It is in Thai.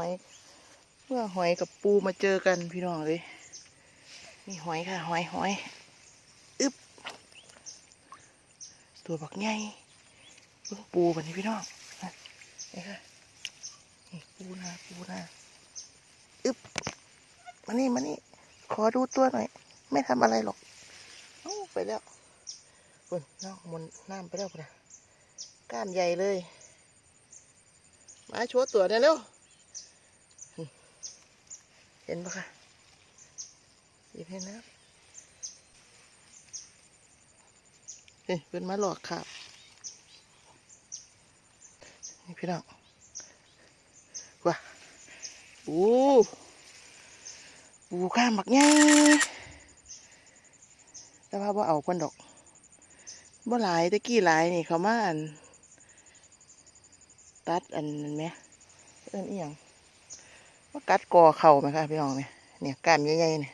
อยเมื่อหอยกับปูมาเจอกันพี่น้องเลยนี่หอยค่ะ หอยหอยอึบตัวบักใหญ่เบิ่งปูบันนี้พี่น้องนี่ค่ะนี่ปูนาปูนาอึบมานี่มานี่ขอดูตัวหน่อย ไม่ทำอะไรหรอกเอ้าไปแล้วบนน้องมนน้ำไปแล้วนะก้ามใหญ่เลย มาโชว์ตัวได้เร็ว ห็นปะคะหยิบเห็นแล้วเฮ้ยเป็นมาหลอกครับนี่พี่น้องว้าโอ้ปูข้ามบักไงแต่ว่าบ่เอาคนดอกบ่หลายตะกี้หลายนี่เขามาอัน ตัดอันนั้นไหมเอิ้นอียัง ว่ากัดกอเข่าไหมคะพี่น้องเนี่ยเนี่ยกล้ามใหญ่ๆเนี่ย